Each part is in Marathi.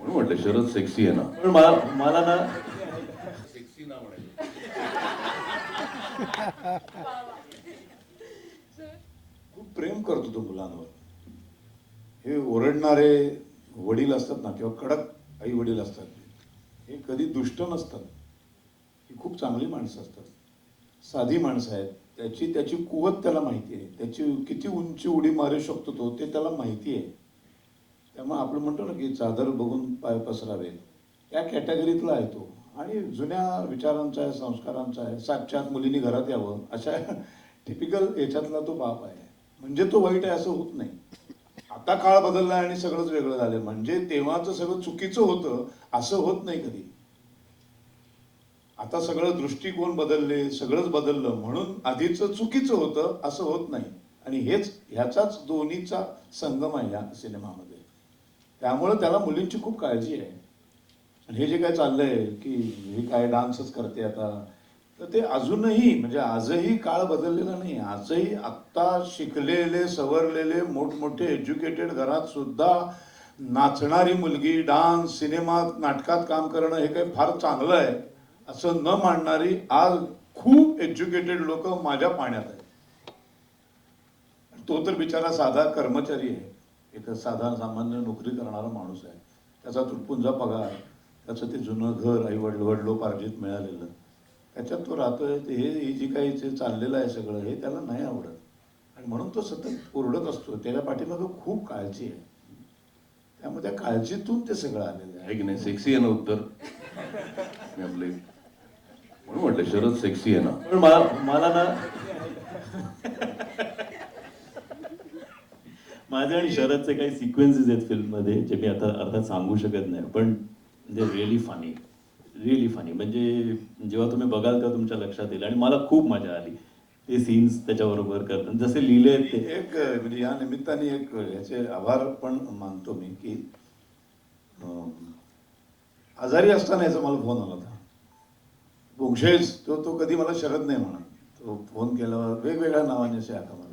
म्हणून म्हटलं शरद सेक्सी आहे ना. पण मला मला ना सेक्सी ना म्हणायचं खूप प्रेम करतो तो मुलांवर. हे ओरडणारे वडील असतात ना किंवा कडक आई वडील असतात हे कधी दुष्ट नसतात. ही खूप चांगली माणसं असतात. साधी माणसं आहेत. त्याची त्याची कुवत त्याला माहिती आहे. त्याची किती उंची उडी मारू शकतो तो ते त्याला माहिती आहे. त्यामुळे आपण म्हणतो ना की चादर बघून पाय पसरावे. या कॅटेगरीतला आहे तो. आणि जुन्या विचारांचा आहे संस्कारांचा आहे साक्षात मुलींनी घरात यावं अशा टिपिकल याच्यातला तो बाप आहे. म्हणजे तो वाईट आहे असं होत नाही. आता काळ बदलला आणि सगळंच वेगळं झालं म्हणजे तेव्हाचं सगळं चुकीचं होतं असं होत नाही कधी. आता सगळं दृष्टिकोन बदलले सगळंच बदललं म्हणून आधीचं चुकीचं होतं असं होत नाही. आणि हेच ह्याचाच दोन्हीचा संगम आहे या सिनेमामध्ये. त्यामुळं त्याला मुलींची खूप काळजी आहे. आणि हे जे काय चाललंय की हे काय डान्सच करते आता तर ते अजूनही म्हणजे आजही काळ बदललेला नाही आजही आत्ता शिकलेले सवरलेले मोठमोठे एज्युकेटेड घरात सुद्धा नाचणारी मुलगी डान्स सिनेमात नाटकात काम करणं हे काही फार चांगलं आहे असं न मांडणारी आज खूप एज्युकेटेड लोक माझ्या पाण्यात आहेत. तो तर बिचारा साधा कर्मचारी आहे. एक साधा सामान्य नोकरी करणारा माणूस आहे. त्याचा तुटपुंजा पगार त्याचं ते जुनं घर आई वडील वडिलोपार्जित मिळालेलं. त्याच्यात तो राहतोय ते हे हे जे काही जे चाललेलं आहे सगळं हे त्याला नाही आवडत. आणि म्हणून तो सतत ओरडत असतो. त्याच्या पाठीमागं खूप काळजी आहे. त्यामुळे त्या काळजीतून ते सगळं आलेलं आहे. आहे की नाही? सेक्सी आहे ना उत्तर? मी आपले म्हणून म्हटलं शरद सेक्सी आहे ना. पण मला मला ना माझे आणि शरदचे काही सिक्वेन्सेस आहेत फिल्ममध्ये जे मी आता अर्थात सांगू शकत नाही पण म्हणजे रिअली फनी रिअली फनी म्हणजे जेव्हा तुम्ही बघाल तेव्हा तुमच्या लक्षात येईल. आणि मला खूप मजा आली. ते सीन्स त्याच्याबरोबर करतात जसे लिहिले ते. एक म्हणजे या निमित्ताने एक याचे आभार पण मानतो मी की आजारी असताना याचा मला फोन आला होता. बोंगशेज तो तो कधी मला शरद नाही म्हणा तो फोन केल्यावर वेगवेगळ्या नावाने असे आता मला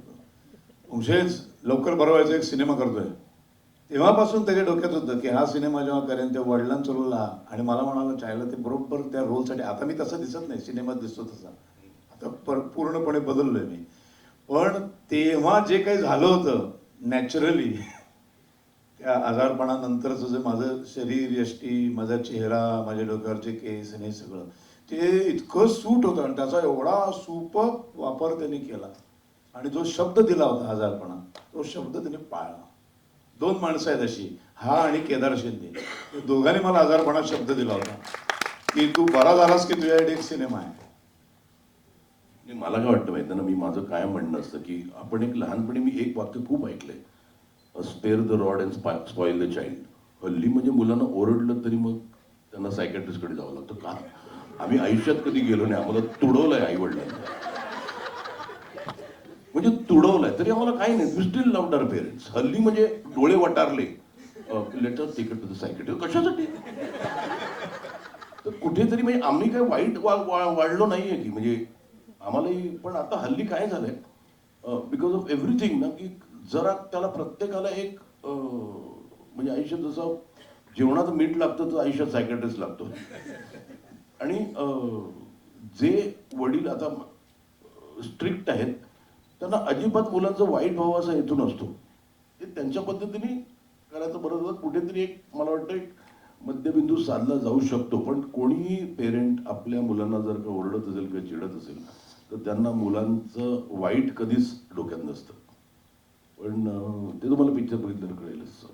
उशेच लवकर बरं एक सिनेमा करतोय. तेव्हापासून त्याच्या डोक्यात होतं की हा सिनेमा जेव्हा करेन तेव्हा वडिलांचा रोल हा आणि मला म्हणाला चायला ते बरोबर त्या रोलसाठी. आता मी तसं दिसत नाही सिनेमात दिसतो तसा. आता पर पूर्णपणे बदललोय मी. पण तेव्हा जे काही झालं होतं नॅचरली त्या आजारपणानंतरचं जे माझं शरीर यष्टी माझा चेहरा माझ्या डोक्यावरचे केस आणि हे सगळं ते इतकं सूट होतं आणि त्याचा एवढा सुप वापर त्यांनी केला. आणि जो शब्द दिला होता आजारपणा तो शब्द तिने पाळला. दोन माणसं आहेत अशी हा आणि केदार शिंदे. दोघांनी मला आजारपणा शब्द दिला होता. की तू बरा झालास की तुझ्याकडे एक सिनेमा आहे? मला काय वाटतं माहिती ना मी माझं काय म्हणणं असतं की आपण एक लहानपणी मी एक वाक्य खूप ऐकलंय. Spare the rod and spoil the child हल्ली म्हणजे मुलांना ओरडलं तरी मग त्यांना सायकॅट्रिस्टकडे जावं लागतं. का आम्ही आयुष्यात कधी गेलो नाही आम्हाला तुडवलंय आई वडिलांना म्हणजे तुडवलंय. तरी आम्हाला काही नाही. We still loved our parents हल्ली म्हणजे डोळे वटारले. लेटर तिकट टू द सायकेट कशासाठी? तर कुठेतरी म्हणजे आम्ही काय वाईट वा वा- वाढलो नाहीये की. म्हणजे आम्हालाही पण आता हल्ली काय झालंय? बिकॉज ऑफ एव्हरीथिंग ना की जरा त्याला प्रत्येकाला एक म्हणजे आयुष्यात जसं जेवणाचं मीठ लागतं तर आयुष्यात सायकॅट्रिस्ट लागतो. आणि जे वडील आता स्ट्रिक्ट आहेत त्यांना अजिबात मुलांचं वाईट व्हावं असा हेतू नसतो. ते त्यांच्या पद्धतीने करायचं बरं कुठेतरी एक मला वाटतं एक मध्यबिंदू साधला जाऊ शकतो. पण कोणीही पेरेंट आपल्या मुलांना जर का ओरडत असेल किंवा चिडत असेल तर त्यांना मुलांचं वाईट कधीच डोक्यात नसतं. पण ते तुम्हाला पिक्चर बघितल्यावर कळेलच.